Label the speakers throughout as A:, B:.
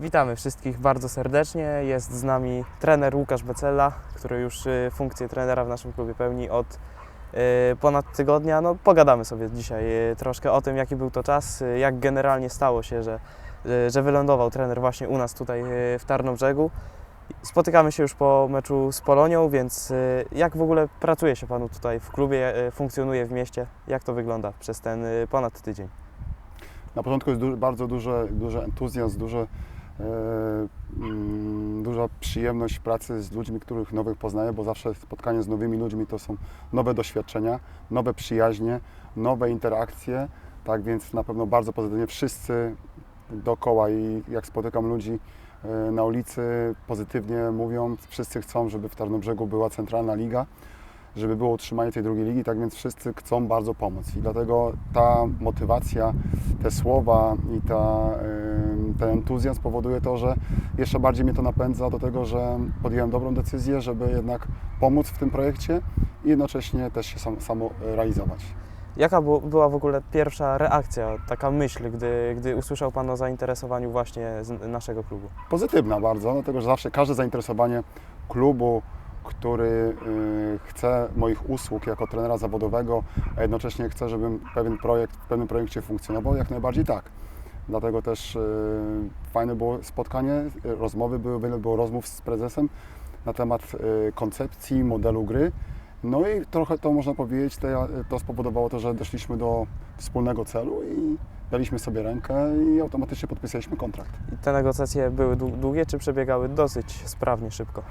A: Witamy wszystkich bardzo serdecznie. Jest z nami trener Łukasz Becella, który już y, funkcję trenera w naszym klubie pełni od y, ponad tygodnia. No, pogadamy sobie dzisiaj y, troszkę o tym, jaki był to czas, jak generalnie stało się, że, że wylądował trener właśnie u nas tutaj w Tarnobrzegu. Spotykamy się już po meczu z Polonią, więc jak w ogóle pracuje się Panu tutaj w klubie, funkcjonuje w mieście? Jak to wygląda przez ten ponad tydzień?
B: Na początku jest bardzo duży, duży entuzjazm, duży, e, mm, duża przyjemność pracy z ludźmi, których nowych poznaję, bo zawsze spotkanie z nowymi ludźmi to są nowe doświadczenia, nowe przyjaźnie, nowe interakcje. Tak więc na pewno bardzo pozytywnie wszyscy dookoła i jak spotykam ludzi e, na ulicy, pozytywnie mówią, wszyscy chcą, żeby w Tarnobrzegu była centralna liga żeby było utrzymanie tej drugiej ligi, tak więc wszyscy chcą bardzo pomóc. I dlatego ta motywacja, te słowa i ta, ym, ten entuzjazm powoduje to, że jeszcze bardziej mnie to napędza do tego, że podjąłem dobrą decyzję, żeby jednak pomóc w tym projekcie i jednocześnie też się sam, samo realizować.
A: Jaka była w ogóle pierwsza reakcja, taka myśl, gdy, gdy usłyszał Pan o zainteresowaniu właśnie naszego klubu?
B: Pozytywna bardzo, dlatego że zawsze każde zainteresowanie klubu, który y, chce moich usług jako trenera zawodowego, a jednocześnie chce, żebym pewien projekt, w pewnym projekcie funkcjonował, jak najbardziej tak. Dlatego też y, fajne było spotkanie, rozmowy były, wiele było rozmów z prezesem na temat y, koncepcji, modelu gry. No i trochę to można powiedzieć, to, spowodowało to, że doszliśmy do wspólnego celu i daliśmy sobie rękę i automatycznie podpisaliśmy kontrakt.
A: I te negocjacje były dłu- długie, czy przebiegały dosyć sprawnie, szybko?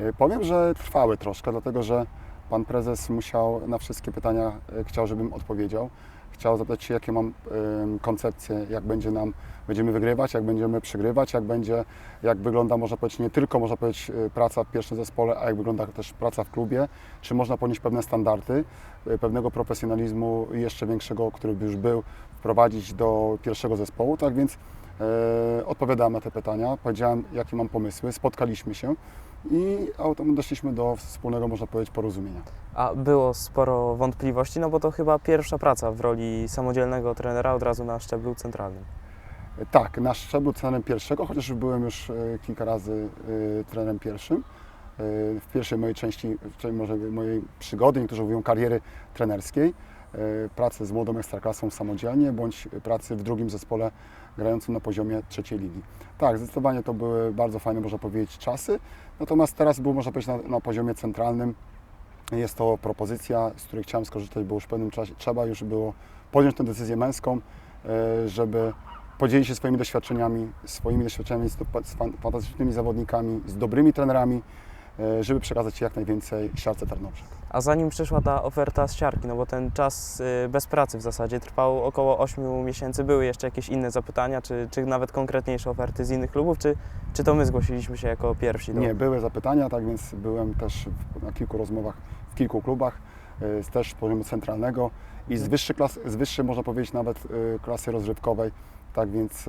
B: Y, Powiem, że trwały troszkę, dlatego że pan prezes musiał na wszystkie pytania, y, chciał, żebym odpowiedział. Chciał zapytać się, jakie mam koncepcje, jak będzie nam, będziemy wygrywać, jak będziemy przegrywać, jak będzie, jak wygląda, można powiedzieć, nie tylko, można powiedzieć, y, praca w pierwszym zespole, a jak wygląda też praca w klubie, czy można ponieść pewne standardy, y, pewnego profesjonalizmu jeszcze większego, który by już był, wprowadzić do pierwszego zespołu, tak więc odpowiadałem na te pytania, powiedziałem, jakie mam pomysły, spotkaliśmy się i automatycznie doszliśmy do wspólnego, można powiedzieć, porozumienia.
A: A było sporo wątpliwości, no bo to chyba pierwsza praca w roli samodzielnego trenera od razu na szczeblu centralnym.
B: Tak, na szczeblu trenerem pierwszego, chociaż byłem już e, kilka razy e, trenerem pierwszym. E, W pierwszej mojej części, czyli może mojej przygody, niektórzy mówią kariery trenerskiej, pracy z młodą ekstraklasą samodzielnie, bądź pracy w drugim zespole grającym na poziomie trzeciej ligi. Tak, zdecydowanie to były bardzo fajne, można powiedzieć, czasy. Natomiast teraz był, można powiedzieć, na, na poziomie centralnym. Jest to propozycja, z której chciałem skorzystać, bo już w pewnym czasie trzeba już było podjąć tę decyzję męską, e, żeby podzielić się swoimi doświadczeniami, swoimi doświadczeniami z, z fan- fantastycznymi zawodnikami, z dobrymi trenerami, e, żeby przekazać jak najwięcej siarce Tarnobrzeg.
A: A zanim przyszła ta oferta z siarki, no bo ten czas y, bez pracy w zasadzie trwał około 8 miesięcy, były jeszcze jakieś inne zapytania, czy, czy nawet konkretniejsze oferty z innych klubów, czy, czy to my zgłosiliśmy się jako pierwsi? do-
B: Nie, były zapytania, tak więc byłem też w, na kilku rozmowach w kilku klubach, z też z poziomu centralnego i z wyższej klas, z wyższej można powiedzieć nawet e, klasy rozrywkowej, tak więc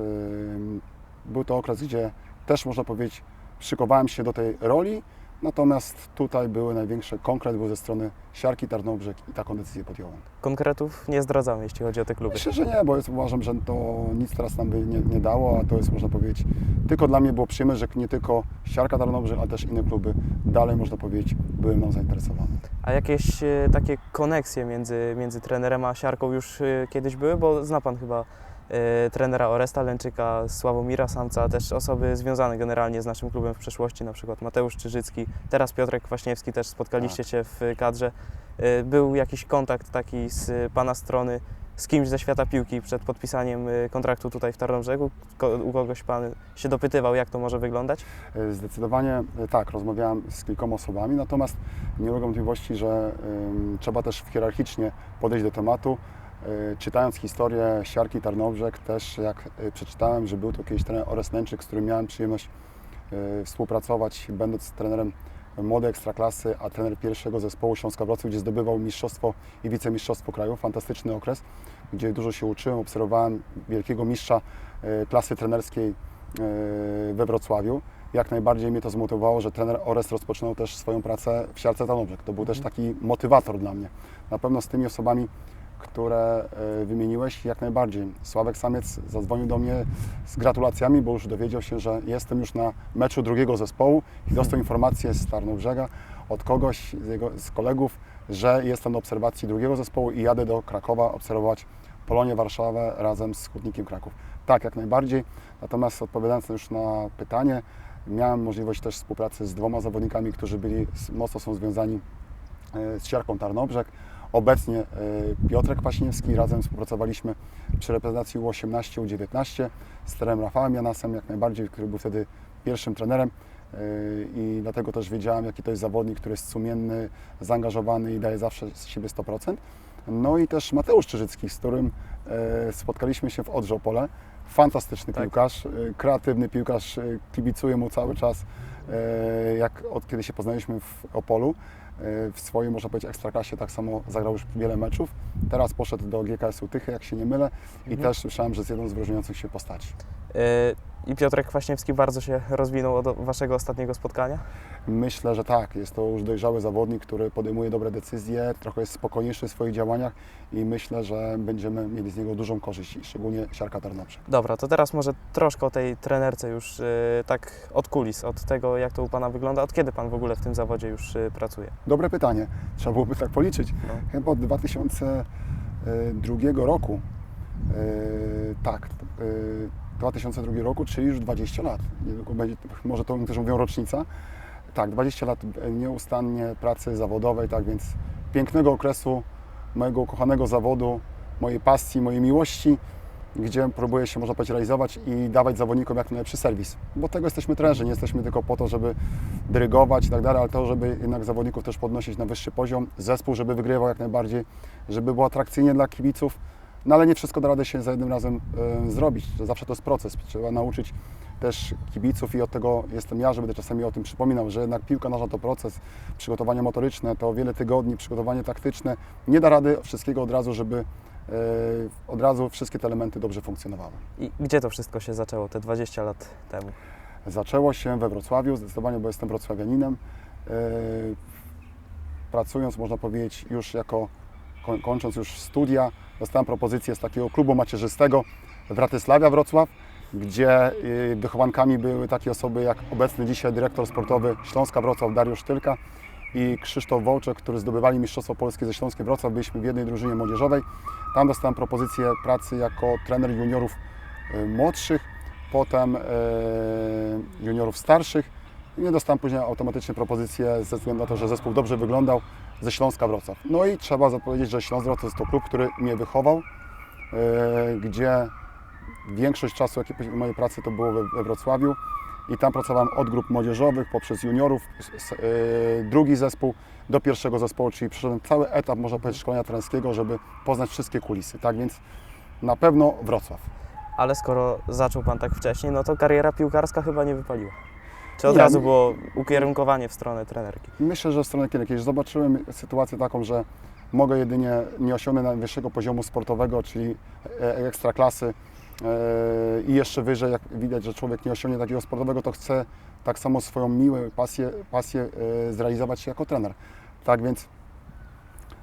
B: był to okres, gdzie też można powiedzieć szykowałem się do tej roli, natomiast tutaj były największe, konkret był ze strony Siarki Tarnobrzeg i taką decyzję podjąłem.
A: Konkretów nie zdradzamy, jeśli chodzi o te kluby.
B: Myślę, że nie, bo jest, uważam, że to nic teraz nam by nie, nie dało, a to jest, można powiedzieć, tylko dla mnie było przyjemne, że nie tylko Siarka Tarnobrzeg, ale też inne kluby dalej, można powiedzieć, były mną zainteresowane.
A: A jakieś e, takie koneksje między, między trenerem a siarką już e, kiedyś były? Bo zna Pan chyba trenera Oresta Lęczyka, Sławomira Samca, też osoby związane generalnie z naszym klubem w przeszłości, na przykład Mateusz Czyżycki, teraz Piotrek Kwaśniewski, też spotkaliście się w kadrze. E, Był jakiś kontakt taki z Pana strony z kimś ze świata piłki przed podpisaniem e, kontraktu tutaj w Tarnobrzegu? U kogoś Pan się dopytywał, jak to może wyglądać?
B: E, Zdecydowanie e, tak, rozmawiałem z kilkoma osobami, natomiast nie ulega wątpliwości, że trzeba też hierarchicznie podejść do tematu. E, Czytając historię Siarki Tarnobrzeg, też jak e, przeczytałem, że był to kiedyś trener Ores Nęczyk, z którym miałem przyjemność e, współpracować, będąc trenerem młodej ekstraklasy, a trener pierwszego zespołu Śląska Wrocław, gdzie zdobywał mistrzostwo i wicemistrzostwo kraju. Fantastyczny okres, gdzie dużo się uczyłem, obserwowałem wielkiego mistrza klasy trenerskiej we Wrocławiu. Jak najbardziej mnie to zmotywowało, że trener Ores rozpoczynał też swoją pracę w Siarce Tarnobrzeg. To był też taki motywator dla mnie. Na pewno z tymi osobami które e, wymieniłeś, jak najbardziej. Sławek Samiec zadzwonił do mnie z gratulacjami, bo już dowiedział się, że jestem już na meczu drugiego zespołu i dostał informację z Tarnobrzega od kogoś z, jego, z kolegów, że jestem na obserwacji drugiego zespołu i jadę do Krakowa obserwować Polonię Warszawę razem z Hutnikiem Kraków. Tak, jak najbardziej. Natomiast odpowiadając już na pytanie, miałem możliwość też współpracy z dwoma zawodnikami, którzy byli mocno są związani e, z Siarką Tarnobrzeg. Obecnie e, Piotrek Kwaśniewski, razem współpracowaliśmy przy reprezentacji U18, U19 z trenerem Rafałem Janasem, jak najbardziej, który był wtedy pierwszym trenerem e, i dlatego też wiedziałem, jaki to jest zawodnik, który jest sumienny, zaangażowany i daje zawsze z siebie 100%. No i też Mateusz Czyżycki, z którym e, spotkaliśmy się w Odrze Opole. Fantastyczny
A: Tak.
B: piłkarz, kreatywny piłkarz, kibicuję mu cały czas, jak od kiedy się poznaliśmy w Opolu. E, W swojej, można powiedzieć, ekstraklasie tak samo zagrał już wiele meczów. Teraz poszedł do GKS-u Tychy, jak się nie mylę, i
A: Mhm.
B: też słyszałem, że jest jedną z wyróżniających się postaci.
A: Yy, I Piotrek Kwaśniewski bardzo się rozwinął od waszego ostatniego spotkania.
B: Myślę, że tak. Jest to już dojrzały zawodnik, który podejmuje dobre decyzje, trochę jest spokojniejszy w swoich działaniach i myślę, że będziemy mieli z niego dużą korzyść, szczególnie siarka Tarnobrzeg.
A: Dobra, to teraz może troszkę o tej trenerce już yy, tak od kulis, od tego jak to u Pana wygląda. Od kiedy Pan w ogóle w tym zawodzie już yy, pracuje?
B: Dobre pytanie. Trzeba byłoby tak policzyć.
A: No.
B: Chyba od 2002 roku. E, tak, e, 2002 roku, czyli już 20 lat. Będzie, może to też mówią rocznica. Tak, 20 lat e, nieustannie pracy zawodowej, tak więc pięknego okresu mojego ukochanego zawodu, mojej pasji, mojej miłości, gdzie próbuję się, można powiedzieć, realizować i dawać zawodnikom jak najlepszy serwis. Bo tego jesteśmy trenerzy, nie jesteśmy tylko po to, żeby dyrygować i tak dalej, ale to, żeby jednak zawodników też podnosić na wyższy poziom, zespół, żeby wygrywał jak najbardziej, żeby było atrakcyjnie dla kibiców. No ale nie wszystko da radę się za jednym razem e, zrobić. Zawsze to jest proces. Trzeba nauczyć też kibiców i od tego jestem ja, że będę czasami o tym przypominał, że jednak piłka nożna to proces, przygotowanie motoryczne to wiele tygodni, przygotowanie taktyczne. Nie da rady wszystkiego od razu, żeby e, od razu wszystkie te elementy dobrze funkcjonowały.
A: I gdzie to wszystko się zaczęło te 20 lat temu?
B: Zaczęło się we Wrocławiu, zdecydowanie, bo jestem wrocławianinem. E, Pracując, można powiedzieć, już jako, koń- kończąc już studia, dostałem propozycję z takiego klubu macierzystego Wratysławia Wrocław, gdzie y, wychowankami były takie osoby jak obecny dzisiaj dyrektor sportowy Śląska Wrocław Dariusz Tylka i Krzysztof Wołczek, który zdobywali Mistrzostwo Polskie ze Śląskiem Wrocław. Byliśmy w jednej drużynie młodzieżowej. Tam dostałem propozycję pracy jako trener juniorów y, młodszych, potem e, juniorów starszych. Nie dostałem później automatycznie propozycję ze względu na to, że zespół dobrze wyglądał ze Śląska Wrocław. No i trzeba zapowiedzieć, że Śląsk Wrocław jest to klub, który mnie wychował, e, gdzie większość czasu mojej pracy to było we, Wrocławiu i tam pracowałem od grup młodzieżowych poprzez juniorów, e, drugi zespół do pierwszego zespołu, czyli przeszedłem cały etap, można powiedzieć, szkolenia trenerskiego, żeby poznać wszystkie kulisy. Tak więc na pewno Wrocław.
A: Ale skoro zaczął Pan tak wcześnie, no to kariera piłkarska chyba nie wypaliła. Czy od
B: Nie,
A: razu było ukierunkowanie w stronę trenerki?
B: Myślę, że w stronę kiedyś zobaczyłem sytuację taką, że mogę jedynie nie osiągnąć najwyższego poziomu sportowego, czyli e, ekstraklasy e, i jeszcze wyżej, jak widać, że człowiek nie osiągnie takiego sportowego, to chce tak samo swoją miłą pasję, pasję e, zrealizować się jako trener. Tak więc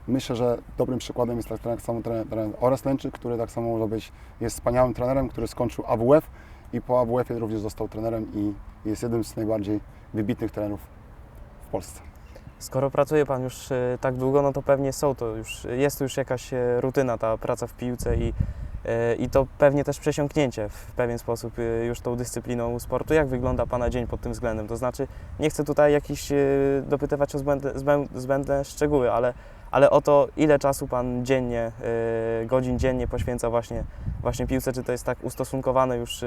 B: myślę, że dobrym przykładem jest tak, tak samo trener, trener Ores Lęczyk, który tak samo może być, jest wspaniałym trenerem, który skończył AWF i po AWF-ie również został trenerem i jest jednym z najbardziej wybitnych trenerów w Polsce.
A: Skoro pracuje Pan już y, tak długo, no to pewnie są to już, jest to już jakaś y, rutyna, ta praca w piłce i, y, i to pewnie też przesiąknięcie w pewien sposób już tą dyscypliną sportu. Jak wygląda Pana dzień pod tym względem? To znaczy, nie chcę tutaj jakiś dopytywać o zbędne, zbę- zbędne szczegóły, ale, ale o to, ile czasu Pan dziennie, godzin dziennie poświęca właśnie, właśnie piłce, czy to jest tak ustosunkowane już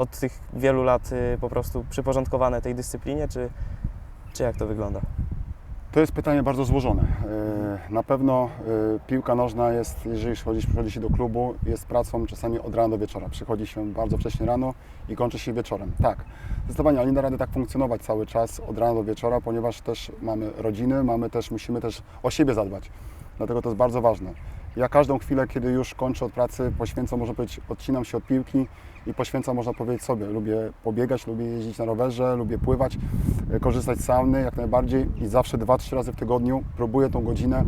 A: od tych wielu lat y, po prostu przyporządkowane tej dyscyplinie, czy, czy jak to wygląda?
B: To jest pytanie bardzo złożone. E, Na pewno e, piłka nożna jest, jeżeli przychodzi, przychodzi się do klubu, jest pracą czasami od rana do wieczora. Przychodzi się bardzo wcześnie rano i kończy się wieczorem. Tak, zdecydowanie, ale nie da rady tak funkcjonować cały czas od rana do wieczora, ponieważ też mamy rodziny, mamy też, musimy też o siebie zadbać. Dlatego to jest bardzo ważne. Ja każdą chwilę, kiedy już kończę od pracy, poświęcam, można powiedzieć, odcinam się od piłki i poświęcam, można powiedzieć, sobie. Lubię pobiegać, lubię jeździć na rowerze, lubię pływać, e, korzystać z sauny jak najbardziej i zawsze dwa, trzy razy w tygodniu próbuję tą godzinę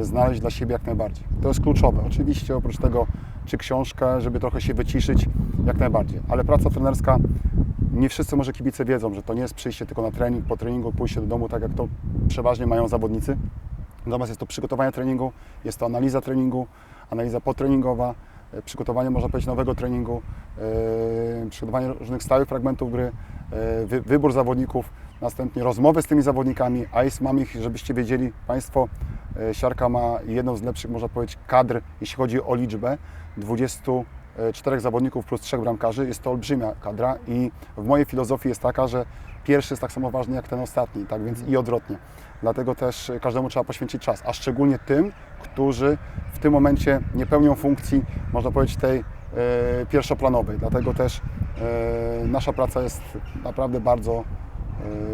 B: znaleźć dla siebie jak najbardziej. To jest kluczowe. Oczywiście oprócz tego, czy książkę, żeby trochę się wyciszyć, jak najbardziej. Ale praca trenerska, nie wszyscy może kibice wiedzą, że to nie jest przyjście tylko na trening, po treningu pójście do domu, tak jak to przeważnie mają zawodnicy. Natomiast jest to przygotowanie treningu, jest to analiza treningu, analiza potreningowa, e, przygotowanie, można powiedzieć, nowego treningu, e, przygotowanie różnych stałych fragmentów gry, e, wy, wybór zawodników, następnie rozmowy z tymi zawodnikami, a jest, mam ich, żebyście wiedzieli Państwo, e, Siarka ma jedną z lepszych, można powiedzieć, kadr, jeśli chodzi o liczbę, 24 zawodników plus 3 bramkarzy, jest to olbrzymia kadra i w mojej filozofii jest taka, że pierwszy jest tak samo ważny jak ten ostatni, tak więc i odwrotnie. Dlatego też każdemu trzeba poświęcić czas, a szczególnie tym, którzy w tym momencie nie pełnią funkcji, można powiedzieć, tej e, pierwszoplanowej. Dlatego też e, nasza praca jest naprawdę bardzo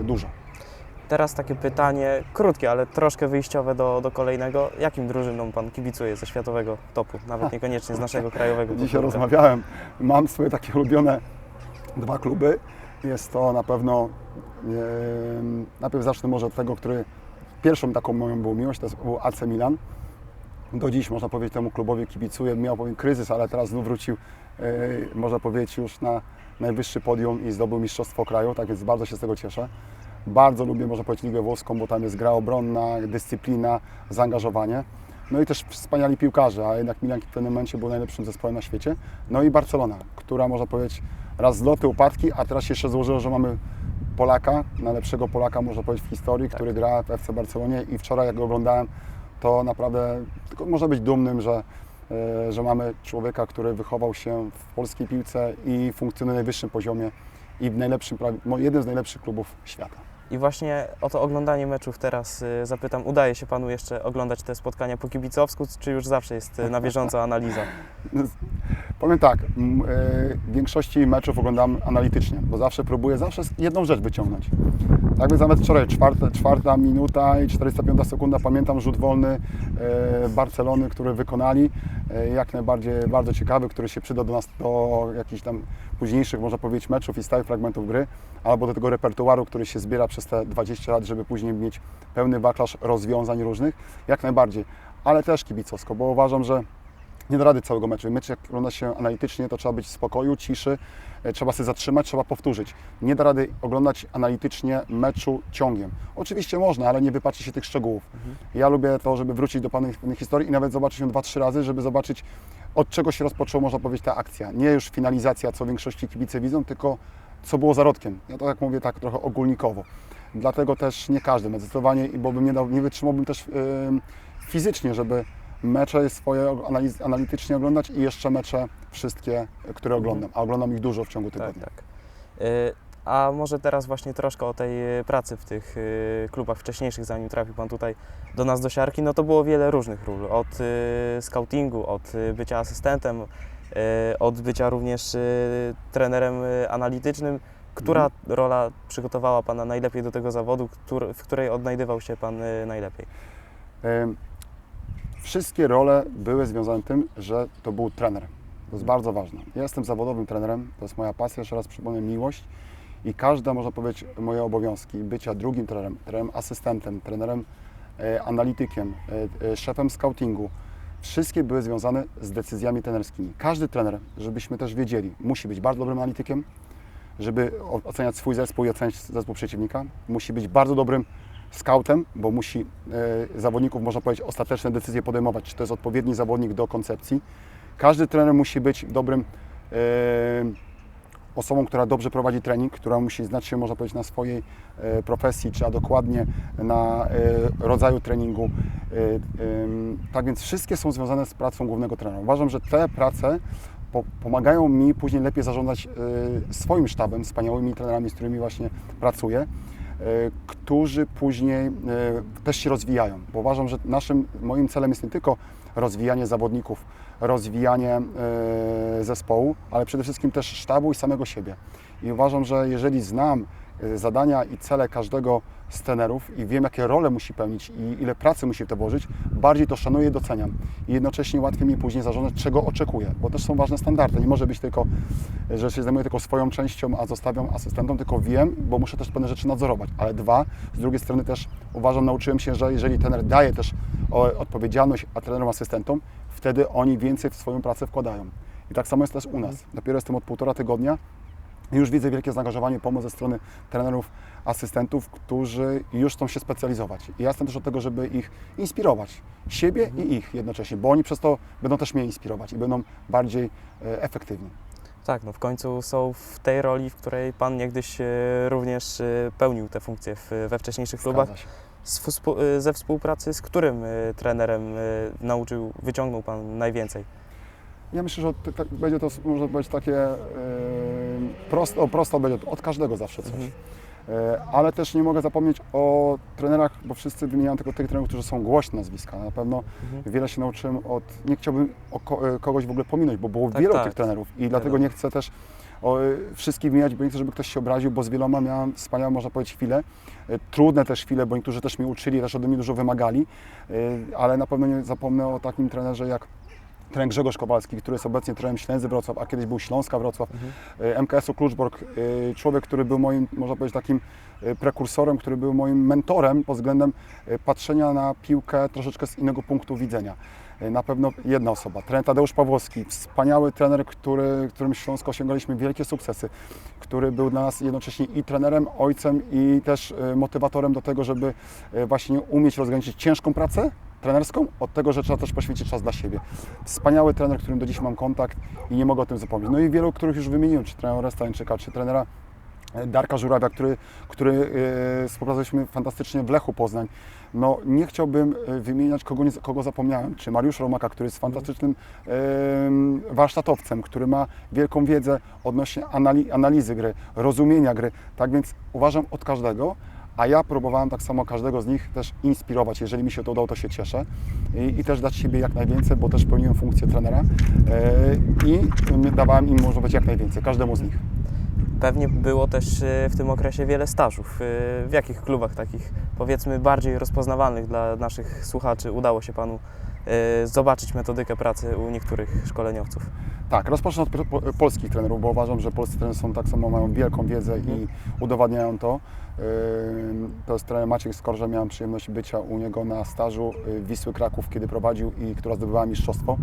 B: e, duża.
A: Teraz takie pytanie, krótkie, ale troszkę wyjściowe do, do kolejnego. Jakim drużynom Pan kibicuje ze światowego topu, nawet niekoniecznie z naszego krajowego topu?
B: Dzisiaj rozmawiałem, mam swoje takie ulubione dwa kluby. Jest to na pewno, e, najpierw zacznę może od tego, który pierwszą taką moją był miłość, to był AC Milan. Do dziś można powiedzieć temu klubowi kibicuję. Miał powiem kryzys, ale teraz znów wrócił, e, można powiedzieć, już na najwyższy podium i zdobył Mistrzostwo Kraju, tak więc bardzo się z tego cieszę. Bardzo lubię, można powiedzieć, Ligę Włoską, bo tam jest gra obronna, dyscyplina, zaangażowanie. No i też wspaniali piłkarze, a jednak Milan w pewnym momencie był najlepszym zespołem na świecie. No i Barcelona, która można powiedzieć raz zloty, upadki, a teraz się jeszcze złożyło, że mamy Polaka, najlepszego Polaka można powiedzieć w historii, który gra w FC Barcelonie i wczoraj jak go oglądałem, to naprawdę tylko można być dumnym, że, e, że mamy człowieka, który wychował się w polskiej piłce i funkcjonuje na najwyższym poziomie i w najlepszym, mo- jednym z najlepszych klubów świata.
A: I właśnie o to oglądanie meczów teraz y, zapytam. Udaje się Panu jeszcze oglądać te spotkania po kibicowsku, czy już zawsze jest y, na bieżąco analiza?
B: Powiem tak, e, w większości meczów oglądam analitycznie, bo zawsze próbuję zawsze jedną rzecz wyciągnąć. Tak więc nawet wczoraj, czwarta, czwarta minuta i 405 sekunda, pamiętam rzut wolny Barcelony, który wykonali, jak najbardziej bardzo ciekawy, który się przyda do nas do jakichś tam późniejszych, można powiedzieć, meczów i stałych fragmentów gry, albo do tego repertuaru, który się zbiera przez te 20 lat, żeby później mieć pełny wachlarz rozwiązań różnych, jak najbardziej, ale też kibicowsko, bo uważam, że nie da rady całego meczu. Mecz jak ogląda się analitycznie, to trzeba być w spokoju, ciszy, e, trzeba się zatrzymać, trzeba powtórzyć. Nie da rady oglądać analitycznie meczu ciągiem. Oczywiście można, ale nie wypaczy się tych szczegółów. Ja lubię to, żeby wrócić do pewnych, pewnych historii i nawet zobaczyć ją dwa, trzy razy, żeby zobaczyć od czego się rozpoczęła, można powiedzieć, ta akcja. Nie już finalizacja, co w większości kibice widzą, tylko co było zarodkiem. Ja to tak mówię tak trochę ogólnikowo. Dlatego też nie każdy mecz zdecydowanie, i bo bym nie, dał, nie wytrzymałbym też yy, fizycznie, żeby mecze swoje analiz, analitycznie oglądać i jeszcze mecze wszystkie, które oglądam, a oglądam ich dużo w ciągu
A: Tak,
B: tygodnia.
A: tak. Y, A może teraz właśnie troszkę o tej y, pracy w tych y, klubach wcześniejszych, zanim trafił Pan tutaj do nas do siarki, no to było wiele różnych ról. Od scoutingu, od bycia asystentem, od bycia również y, trenerem y, analitycznym. Która
B: Mhm.
A: rola przygotowała Pana najlepiej do tego zawodu, któr- w której odnajdywał się Pan najlepiej?
B: Wszystkie role były związane z tym, że to był trener. To jest bardzo ważne. Ja jestem zawodowym trenerem, to jest moja pasja, jeszcze raz przypomnę, miłość i każda, można powiedzieć, moje obowiązki bycia drugim trenerem, trenerem asystentem, trenerem e, analitykiem, e, e, szefem scoutingu, wszystkie były związane z decyzjami trenerskimi. Każdy trener, żebyśmy też wiedzieli, musi być bardzo dobrym analitykiem, żeby oceniać swój zespół i oceniać zespół przeciwnika. Musi być bardzo dobrym scoutem, bo musi e, zawodników, można powiedzieć, ostateczne decyzje podejmować, czy to jest odpowiedni zawodnik do koncepcji. Każdy trener musi być dobrym e, osobą, która dobrze prowadzi trening, która musi znać się, można powiedzieć, na swojej e, profesji, czy a dokładnie na e, rodzaju treningu. E, tak więc wszystkie są związane z pracą głównego trenera. Uważam, że te prace po, pomagają mi później lepiej zarządzać swoim sztabem, wspaniałymi trenerami, z którymi właśnie pracuję, którzy później też się rozwijają. Bo uważam, że naszym, moim celem jest nie tylko rozwijanie zawodników, rozwijanie e, zespołu, ale przede wszystkim też sztabu i samego siebie. I uważam, że jeżeli znam y, zadania i cele każdego z trenerów i wiem, jakie role musi pełnić i ile pracy musi w to włożyć, bardziej to szanuję i doceniam. I jednocześnie łatwiej mi później zarządzać, czego oczekuję, bo też są ważne standardy. Nie może być tylko, że się zajmuję tylko swoją częścią, a zostawiam asystentom, tylko wiem, bo muszę też pewne rzeczy nadzorować. Ale dwa, z drugiej strony też uważam, nauczyłem się, że jeżeli trener daje też odpowiedzialność a trenerom, asystentom, wtedy oni więcej w swoją pracę wkładają. I tak samo jest też u nas. Dopiero jestem od półtora tygodnia już widzę wielkie zaangażowanie, pomoc ze strony trenerów, asystentów, którzy już chcą się specjalizować. I ja jestem też od tego, żeby ich inspirować. Siebie i ich jednocześnie, bo oni przez to będą też mnie inspirować i będą bardziej e, efektywni.
A: Tak, no w końcu są w tej roli, w której Pan niegdyś e, również e, pełnił te funkcje w, we wcześniejszych klubach. Ze współpracy z którym trenerem nauczył, wyciągnął Pan najwięcej?
B: Ja myślę, że tak, będzie to może być takie e, prosto, o, prosto będzie od każdego zawsze coś.
A: Mhm.
B: E, ale też nie mogę zapomnieć o trenerach, bo wszyscy wymieniają tylko tych trenerów, którzy są głośne nazwiska. Na pewno
A: Mhm.
B: wiele się nauczyłem od, nie chciałbym o ko, e, kogoś w ogóle pominąć, bo było
A: Tak,
B: wielu
A: tak.
B: tych trenerów i dlatego nie chcę też o, wszystkich wymieniać, bo nie chcę, żeby ktoś się obraził, bo z wieloma miałem wspaniałe, można powiedzieć, chwile. Trudne też chwile, bo niektórzy też mnie uczyli, też ode mnie dużo wymagali, ale na pewno nie zapomnę o takim trenerze jak trener Grzegorz Kowalski, który jest obecnie trenerem Ślęzy Wrocław, a kiedyś był Śląska Wrocław,
A: Mhm.
B: e, MKS-u Kluczbork, e, człowiek, który był moim, można powiedzieć, takim e, prekursorem, który był moim mentorem pod względem patrzenia na piłkę troszeczkę z innego punktu widzenia. Na pewno jedna osoba, trener Tadeusz Pawłowski, wspaniały trener, który, którym w Śląsku osiągaliśmy wielkie sukcesy, który był dla nas jednocześnie i trenerem, ojcem i też motywatorem do tego, żeby właśnie umieć rozgraniczyć ciężką pracę trenerską od tego, że trzeba też poświęcić czas dla siebie. Wspaniały trener, którym do dziś mam kontakt i nie mogę o tym zapomnieć. No i wielu, których już wymieniłem, czy trenera Restańczyka, czy trenera e, Darka Żurawia, który, który e, współpracowaliśmy fantastycznie w Lechu Poznań. No nie chciałbym e, wymieniać, kogo, nie, kogo zapomniałem, czy Mariusz Romaka, który jest fantastycznym em, warsztatowcem, który ma wielką wiedzę odnośnie anali- analizy gry, rozumienia gry. Tak więc uważam od każdego, a ja próbowałem tak samo każdego z nich też inspirować. Jeżeli mi się to udało, to się cieszę. I, i też dać siebie jak najwięcej, bo też pełniłem funkcję trenera e, i dawałem im, może być jak najwięcej, każdemu z nich.
A: Pewnie było też e, w tym okresie wiele stażów. E, W jakich klubach takich, powiedzmy, bardziej rozpoznawalnych dla naszych słuchaczy udało się Panu zobaczyć metodykę pracy u niektórych szkoleniowców?
B: Tak, rozpocznę od po- po- polskich trenerów, bo uważam, że polscy trenerzy są tak samo, mają wielką wiedzę i udowadniają to. Ym, To jest trener Maciek Skorża, miałem przyjemność bycia u niego na stażu y, Wisły Kraków, kiedy prowadził i która zdobywała mistrzostwo.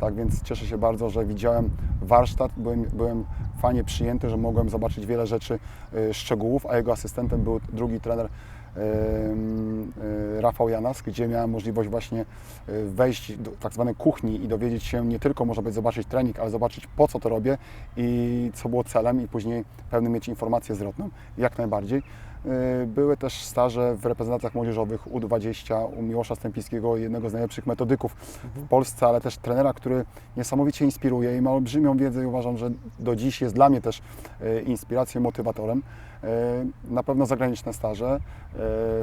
B: Tak więc cieszę się bardzo, że widziałem warsztat, byłem, byłem fajnie przyjęty, że mogłem zobaczyć wiele rzeczy, y, szczegółów, a jego asystentem był drugi trener y, Rafał Janas, gdzie miałem możliwość właśnie y, wejść do tak zwanej kuchni i dowiedzieć się nie tylko, można powiedzieć, zobaczyć trening, ale zobaczyć po co to robię i co było celem i później pewnie mieć informację zwrotną, jak najbardziej. Y, Były też staże w reprezentacjach młodzieżowych U20 u Miłosza Stępińskiego, jednego z najlepszych metodyków w Polsce, ale też trenera, który niesamowicie inspiruje i ma olbrzymią wiedzę i uważam, że do dziś jest dla mnie też inspiracją, motywatorem. Y, Na pewno zagraniczne staże. Y,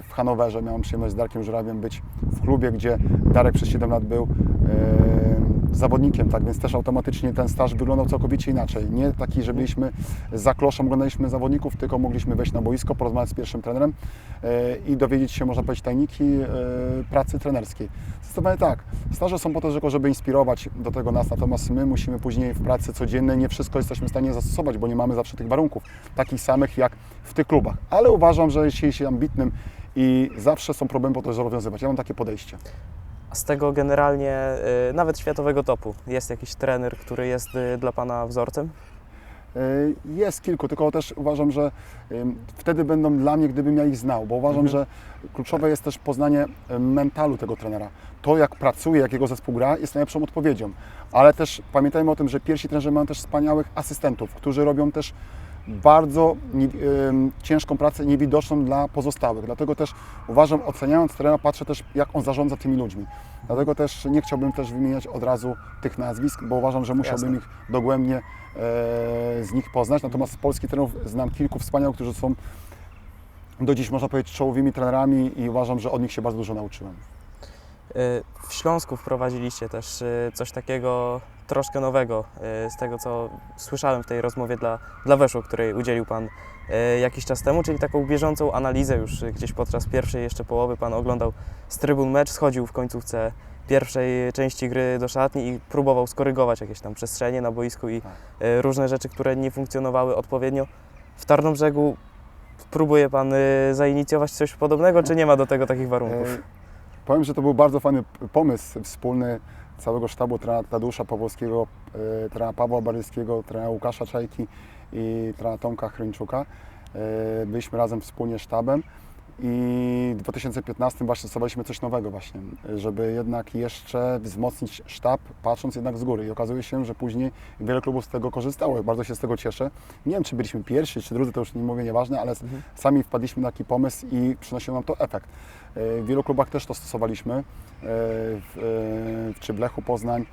B: W Hanowerze miałem przyjemność z Darkiem Żurawiem być w klubie, gdzie Darek przez 7 lat był y, zawodnikiem, tak więc też automatycznie ten staż wyglądał całkowicie inaczej. Nie taki, że byliśmy za kloszem, oglądaliśmy zawodników, tylko mogliśmy wejść na boisko, porozmawiać z pierwszym trenerem y, i dowiedzieć się, można powiedzieć, tajniki y, pracy trenerskiej. Zdecydowanie tak. Staże są po to tylko, żeby inspirować do tego nas, natomiast my musimy później w pracy codziennej nie wszystko jesteśmy w stanie zastosować, bo nie mamy zawsze tych warunków, takich samych jak w tych klubach. Ale uważam, że jeśli się ambitnym i zawsze są problemy po to, żeby rozwiązywać. Ja mam takie podejście.
A: Z tego generalnie, e, nawet światowego topu, jest jakiś trener, który jest e, dla Pana wzorcem?
B: Y, Jest kilku, tylko też uważam, że wtedy będą dla mnie, gdybym ja ich znał, bo uważam,
A: Mhm.
B: że kluczowe jest też poznanie y, mentalu tego trenera. To, jak pracuje, jak jego zespół gra, jest najlepszą odpowiedzią. Ale też pamiętajmy o tym, że pierwsi trenerzy mają też wspaniałych asystentów, którzy robią też bardzo nie, ciężką pracę, niewidoczną dla pozostałych. Dlatego też uważam, oceniając trenera, patrzę też, jak on zarządza tymi ludźmi. Dlatego też nie chciałbym też wymieniać od razu tych nazwisk, bo uważam, że musiałbym
A: Jasne.
B: ich dogłębnie e, z nich poznać. Natomiast z polskich trenerów znam kilku wspaniałych, którzy są do dziś, można powiedzieć, czołowymi trenerami i uważam, że od nich się bardzo dużo nauczyłem.
A: W Śląsku wprowadziliście też y, coś takiego troszkę nowego, y, z tego co słyszałem w tej rozmowie dla, dla Weszło, której udzielił Pan y, jakiś czas temu, czyli taką bieżącą analizę już gdzieś podczas pierwszej jeszcze połowy Pan oglądał z trybun mecz, schodził w końcówce pierwszej części gry do szatni i próbował skorygować jakieś tam przestrzenie na boisku i
B: Tak.
A: różne rzeczy, które nie funkcjonowały odpowiednio. W Tarnobrzegu próbuje Pan zainicjować coś podobnego, czy nie ma do tego takich warunków?
B: Powiem, że to był bardzo fajny pomysł wspólny całego sztabu trenera Tadeusza Pawłowskiego, e, trenera Pawła Baryskiego, trenera Łukasza Czajki i trenera Tomka Chryńczuka. E, Byliśmy razem wspólnie sztabem i w 2015 właśnie stosowaliśmy coś nowego właśnie, żeby jednak jeszcze wzmocnić sztab, patrząc jednak z góry. I okazuje się, że później wiele klubów z tego korzystało. Bardzo się z tego cieszę. Nie wiem, czy byliśmy pierwsi, czy drudzy, to już nie mówię, nieważne, ale
A: Mhm.
B: sami wpadliśmy na taki pomysł i przynosiło nam to efekt. E, W wielu klubach też to stosowaliśmy, e, e, czy w Lechu Poznań,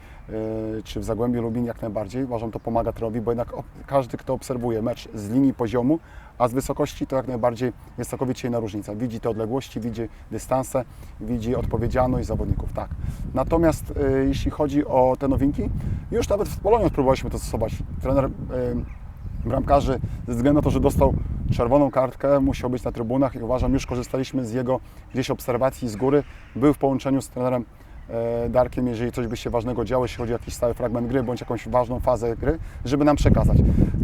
B: czy w Zagłębiu Lubin jak najbardziej. Uważam, to pomaga trenerowi, bo jednak każdy, kto obserwuje mecz z linii poziomu, a z wysokości, to jak najbardziej jest całkowicie inna różnica. Widzi te odległości, widzi dystanse, widzi odpowiedzialność zawodników, tak. Natomiast jeśli chodzi o te nowinki, już nawet w Poloniu próbowaliśmy to stosować. Trener bramkarzy ze względu na to, że dostał czerwoną kartkę, musiał być na trybunach i uważam, już korzystaliśmy z jego gdzieś obserwacji z góry. Był w połączeniu z trenerem e, Darkiem, jeżeli coś by się ważnego działo, jeśli chodzi o jakiś stały fragment gry, bądź jakąś ważną fazę gry, żeby nam przekazać.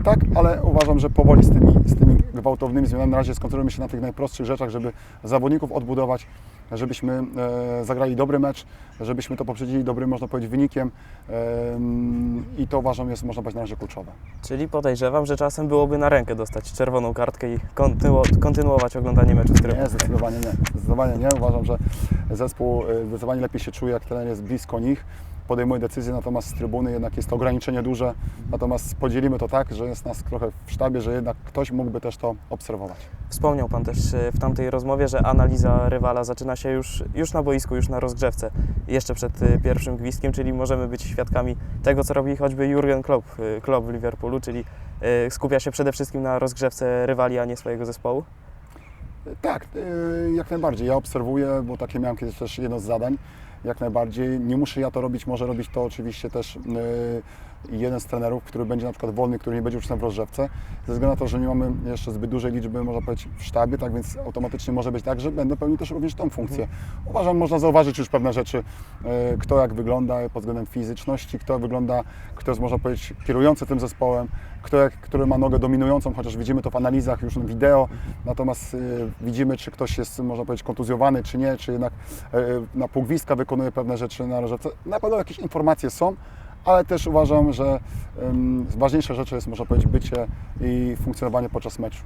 B: Tak, ale uważam, że powoli z tymi, z tymi gwałtownymi zmianami na razie skoncentrujemy się na tych najprostszych rzeczach, żeby zawodników odbudować, żebyśmy e, zagrali dobry mecz, żebyśmy to poprzedzili dobrym, można powiedzieć, wynikiem em, i to uważam jest, można powiedzieć, na razie kluczowe.
A: Czyli podejrzewam, że czasem byłoby na rękę dostać czerwoną kartkę i kontynu- kontynuować oglądanie meczu z trybun.
B: Nie, zdecydowanie nie. Zdecydowanie nie. Uważam, że zespół y, zdecydowanie lepiej się czuje, jak trener jest blisko nich, podejmuje decyzje, natomiast z trybuny jednak jest to ograniczenie duże. Natomiast podzielimy to tak, że jest nas trochę w sztabie, że jednak ktoś mógłby też to obserwować.
A: Wspomniał Pan też e, w tamtej rozmowie, że analiza rywala zaczyna się już, już na boisku, już na rozgrzewce, jeszcze przed e, pierwszym gwizdkiem, czyli możemy być świadkami tego, co robi choćby Jurgen Klopp, e, Klopp w Liverpoolu, czyli skupia się przede wszystkim na rozgrzewce rywali, a nie swojego zespołu.
B: Tak, jak najbardziej. Ja obserwuję, bo takie miałem kiedyś też jedno z zadań. Jak najbardziej. Nie muszę ja to robić, może robić to oczywiście też y, jeden z trenerów, który będzie na przykład wolny, który nie będzie uczestniczył w rozrzewce. Ze względu na to, że nie mamy jeszcze zbyt dużej liczby, można powiedzieć, w sztabie, tak więc automatycznie może być tak, że będę pełnił też również tą funkcję. Uważam, można zauważyć już pewne rzeczy, y, kto jak wygląda pod względem fizyczności, kto wygląda, kto jest, można powiedzieć, kierujący tym zespołem, kto jak, który ma nogę dominującą, chociaż widzimy to w analizach już na wideo, natomiast y, widzimy, czy ktoś jest, można powiedzieć, kontuzjowany, czy nie, czy jednak y, na pół gwizdka wykonuje pewne rzeczy na rożewce. Na pewno jakieś informacje są, ale też uważam, że ym, ważniejsza rzecz jest, można powiedzieć, bycie i funkcjonowanie podczas meczu.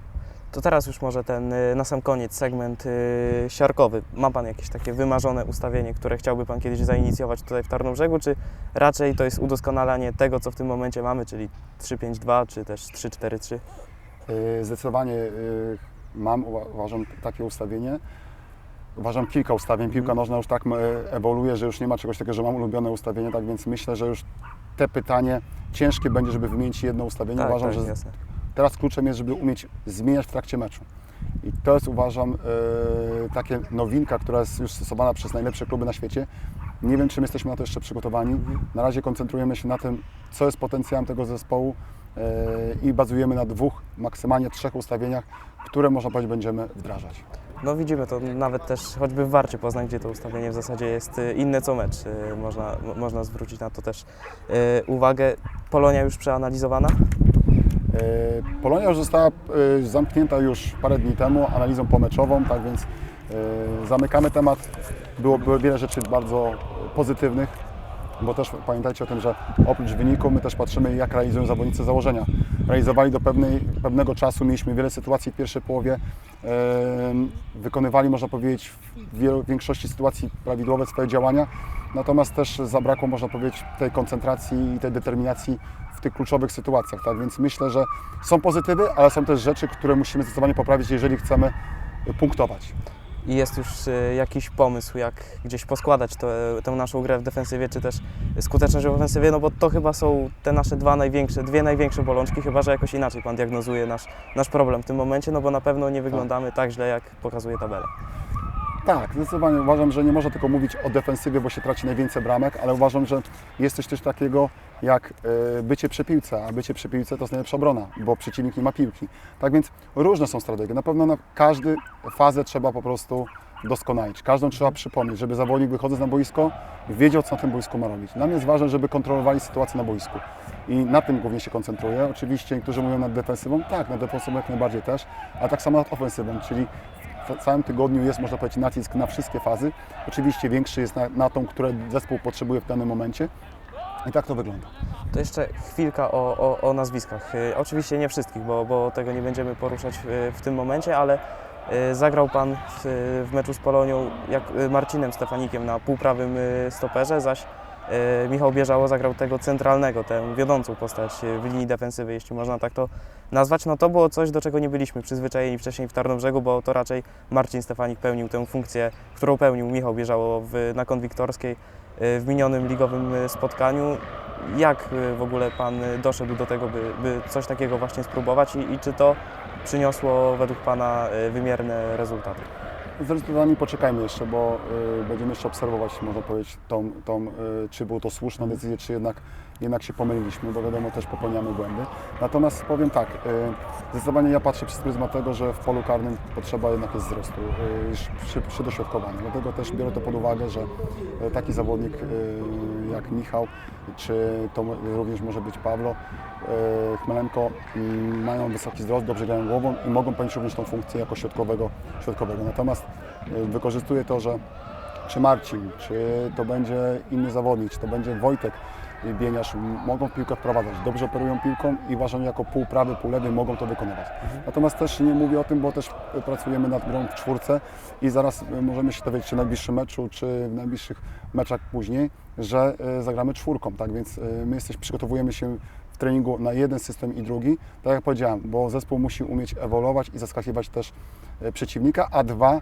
A: To teraz już może ten e, na sam koniec segment e, siarkowy. Ma Pan jakieś takie wymarzone ustawienie, które chciałby Pan kiedyś zainicjować tutaj w Tarnobrzegu, czy raczej to jest udoskonalanie tego, co w tym momencie mamy, czyli 3-5-2, czy też 3-4-3?
B: Y, Zdecydowanie y, mam, uwa- uważam, takie ustawienie. Uważam kilka ustawień. Piłka nożna już tak m, ewoluuje, że już nie ma czegoś takiego, że mam ulubione ustawienie, tak więc myślę, że już te pytanie ciężkie będzie, żeby wymienić jedno ustawienie.
A: Tak,
B: uważam,
A: tak,
B: że
A: jasne.
B: teraz kluczem jest, żeby umieć zmieniać w trakcie meczu. I to jest uważam e, takie nowinka, która jest już stosowana przez najlepsze kluby na świecie. Nie wiem, czy my jesteśmy na to jeszcze przygotowani. Na razie koncentrujemy się na tym, co jest potencjałem tego zespołu e, i bazujemy na dwóch, maksymalnie trzech ustawieniach, które można powiedzieć będziemy wdrażać.
A: No widzimy to nawet też choćby w Warcie Poznań, gdzie to ustawienie w zasadzie jest y, inne co mecz. Y, Można, mo- można zwrócić na to też y, uwagę. Polonia już przeanalizowana?
B: Polonia już została zamknięta już parę dni temu analizą pomeczową, tak więc zamykamy temat. Było, było wiele rzeczy bardzo pozytywnych, bo też pamiętajcie o tym, że oprócz wyniku my też patrzymy jak realizują zawodnicy założenia. Realizowali do pewnej, pewnego czasu, mieliśmy wiele sytuacji w pierwszej połowie, wykonywali można powiedzieć w większości sytuacji prawidłowe swoje działania, natomiast też zabrakło można powiedzieć tej koncentracji i tej determinacji w tych kluczowych sytuacjach. Tak więc myślę, że są pozytywy, ale są też rzeczy, które musimy zdecydowanie poprawić, jeżeli chcemy punktować.
A: I jest już y, jakiś pomysł, jak gdzieś poskładać to, tę naszą grę w defensywie, czy też skuteczność w ofensywie, no bo to chyba są te nasze dwa największe, dwie największe bolączki, chyba że jakoś inaczej Pan diagnozuje nasz, nasz problem w tym momencie, no bo na pewno nie wyglądamy tak źle, jak pokazuje tabela.
B: Tak, zdecydowanie uważam, że nie można tylko mówić o defensywie, bo się traci najwięcej bramek, ale uważam, że jest coś też takiego jak e, bycie przy piłce, a bycie przy piłce to jest najlepsza obrona, bo przeciwnik nie ma piłki. Tak więc różne są strategie. Na pewno na każdą fazę trzeba po prostu doskonalić. Każdą trzeba przypomnieć, żeby zawodnik wychodząc na boisko wiedział, co na tym boisku ma robić. Dla mnie jest ważne, żeby kontrolowali sytuację na boisku. I na tym głównie się koncentruję. Oczywiście niektórzy mówią nad defensywą, tak, nad defensywą jak najbardziej też, a tak samo nad ofensywą, czyli w całym tygodniu jest, można powiedzieć, nacisk na wszystkie fazy. Oczywiście większy jest na, na tą, które zespół potrzebuje w danym momencie. I tak to wygląda.
A: To jeszcze chwilka o, o, o nazwiskach. Y, Oczywiście nie wszystkich, bo, bo tego nie będziemy poruszać w, w tym momencie, ale y, zagrał Pan w, w meczu z Polonią jak Marcinem Stefanikiem na półprawym stoperze, zaś Michał Bierzało zagrał tego centralnego, tę wiodącą postać y, w linii defensywy, jeśli można tak to nazwać. No to było coś, do czego nie byliśmy przyzwyczajeni wcześniej w Tarnobrzegu, bo to raczej Marcin Stefanik pełnił tę funkcję, którą pełnił Michał Bierzało w, na Konwiktorskiej y, w minionym ligowym spotkaniu. Jak w ogóle Pan doszedł do tego, by, by coś takiego właśnie spróbować i, i czy to przyniosło według Pana wymierne rezultaty?
B: Zdecydowanie poczekajmy jeszcze, bo y, będziemy jeszcze obserwować, można powiedzieć, tą, tą, y, czy było to słuszna decyzja, czy jednak, jednak się pomyliliśmy, bo wiadomo, też popełniamy błędy. Natomiast powiem tak, y, zdecydowanie ja patrzę przez pryzmat tego, że w polu karnym potrzeba jednak jest wzrostu y, przy, przy. Dlatego też biorę to pod uwagę, że y, taki zawodnik y, jak Michał, czy to również może być Pawlo, Chmelenko, y, mają wysoki wzrost, dobrze grają głową i mogą pełnić również tą funkcję jako środkowego, środkowego. Natomiast y, wykorzystuję to, że czy Marcin, czy to będzie inny zawodnik, czy to będzie Wojtek Bieniasz, mogą piłkę wprowadzać, dobrze operują piłką i uważam, jako pół prawy, pół lewy mogą to wykonywać. Natomiast też nie mówię o tym, bo też pracujemy nad grą w czwórce i zaraz y, możemy się dowiedzieć, czy w najbliższym meczu, czy w najbliższych meczach później, że zagramy czwórką, tak więc my jesteśmy, przygotowujemy się treningu na jeden system i drugi, tak jak powiedziałem, bo zespół musi umieć ewoluować i zaskakiwać też y, przeciwnika, a dwa, y,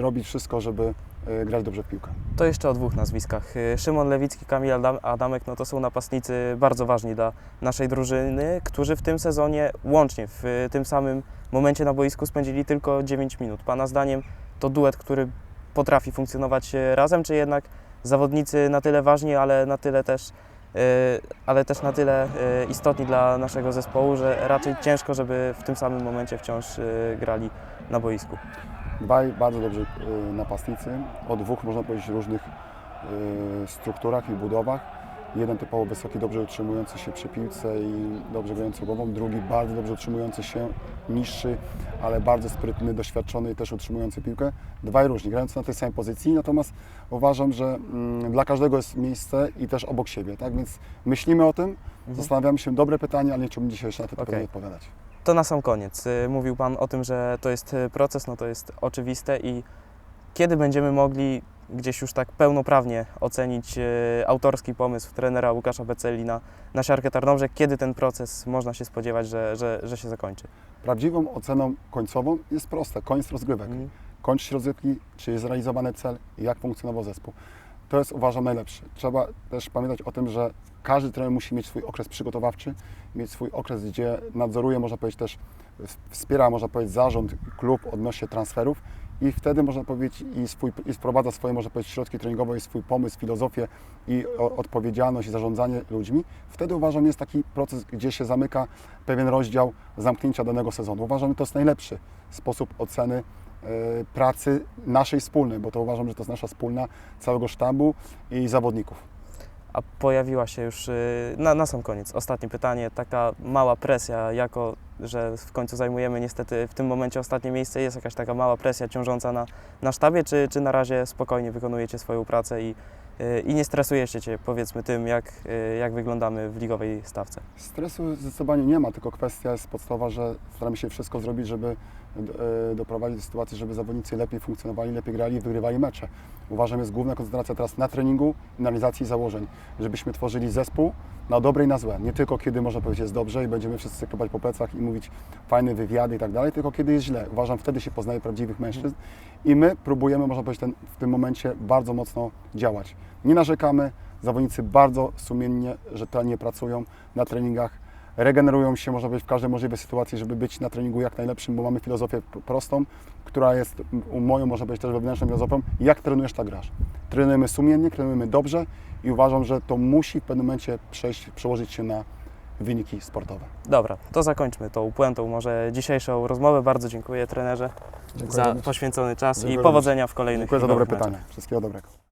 B: robić wszystko, żeby y, grać dobrze w piłkę.
A: To jeszcze o dwóch nazwiskach. Szymon Lewicki, Kamil Adam- Adamek, no to są napastnicy bardzo ważni dla naszej drużyny, którzy w tym sezonie łącznie w tym samym momencie na boisku spędzili tylko 9 minut. Pana zdaniem to duet, który potrafi funkcjonować razem, czy jednak zawodnicy na tyle ważni, ale na tyle też, ale też na tyle y, istotni dla naszego zespołu, że raczej ciężko, żeby w tym samym momencie wciąż y, grali na boisku.
B: Dwaj bardzo dobrzy napastnicy, o dwóch można powiedzieć różnych strukturach i budowach. Jeden typowo wysoki, dobrze utrzymujący się przy piłce i dobrze grający głową, drugi bardzo dobrze utrzymujący się, niższy, ale bardzo sprytny, doświadczony i też utrzymujący piłkę. Dwaj różni, grający na tej samej pozycji, natomiast uważam, że mm, dla każdego jest miejsce i też obok siebie, tak? Więc myślimy o tym, zastanawiamy się, dobre pytanie, ale nie chciałbym dzisiaj jeszcze na te
A: Okej.
B: pytania odpowiadać.
A: To na sam koniec. Y, Mówił Pan o tym, że to jest y, proces, no to jest oczywiste i kiedy będziemy mogli gdzieś już tak pełnoprawnie ocenić y, autorski pomysł trenera Łukasza Becelli na, siarkę Tarnobrzeg, kiedy ten proces można się spodziewać, że, że, że się zakończy?
B: Prawdziwą oceną końcową jest prosta, koniec rozgrywek.
A: Mhm.
B: kończyć rozgrywki, czy jest zrealizowany cel i jak funkcjonował zespół. To jest uważam najlepsze. Trzeba też pamiętać o tym, że każdy trener musi mieć swój okres przygotowawczy, mieć swój okres, gdzie nadzoruje, można powiedzieć też, wspiera, można powiedzieć, zarząd, klub odnośnie transferów i wtedy można powiedzieć i, swój, i wprowadza swoje, można powiedzieć, środki treningowe i swój pomysł, filozofię i odpowiedzialność i zarządzanie ludźmi. Wtedy uważam jest taki proces, gdzie się zamyka pewien rozdział zamknięcia danego sezonu. Uważam, że to jest najlepszy sposób oceny e, pracy naszej wspólnej, bo to uważam, że to jest nasza wspólna całego sztabu i zawodników.
A: A pojawiła się już y, na, na sam koniec ostatnie pytanie, taka mała presja, jako że w końcu zajmujemy niestety w tym momencie ostatnie miejsce, jest jakaś taka mała presja ciążąca na, na sztabie, czy, czy na razie spokojnie wykonujecie swoją pracę i, y, i nie stresujecie się powiedzmy tym, jak, y, jak wyglądamy w ligowej stawce?
B: Stresu zdecydowanie nie ma, tylko kwestia jest podstawowa, że staramy się wszystko zrobić, żeby doprowadzić do sytuacji, żeby zawodnicy lepiej funkcjonowali, lepiej grali i wygrywali mecze. Uważam, jest główna koncentracja teraz na treningu i na realizacji założeń, żebyśmy tworzyli zespół na dobre i na złe. Nie tylko kiedy można powiedzieć jest dobrze i będziemy wszyscy klopać po plecach i mówić fajne wywiady i tak dalej, tylko kiedy jest źle. Uważam, wtedy się poznaje prawdziwych mężczyzn i my próbujemy, można powiedzieć, ten, w tym momencie bardzo mocno działać. Nie narzekamy, zawodnicy bardzo sumiennie, rzetelnie pracują na treningach. Regenerują się, można powiedzieć, w każdej możliwej sytuacji, żeby być na treningu jak najlepszym, bo mamy filozofię prostą, która jest moją, można powiedzieć, też wewnętrzną filozofią. Jak trenujesz, tak grasz. Trenujemy sumiennie, trenujemy dobrze i uważam, że to musi w pewnym momencie przejść, przełożyć się na wyniki sportowe.
A: Dobra, to zakończmy tą puentą może dzisiejszą rozmowę. Bardzo dziękuję trenerze
B: Dziękuję
A: za poświęcony czas
B: Dziękuję
A: i powodzenia w kolejnych
B: Dziękuję za dobre pytanie. Wszystkiego dobrego.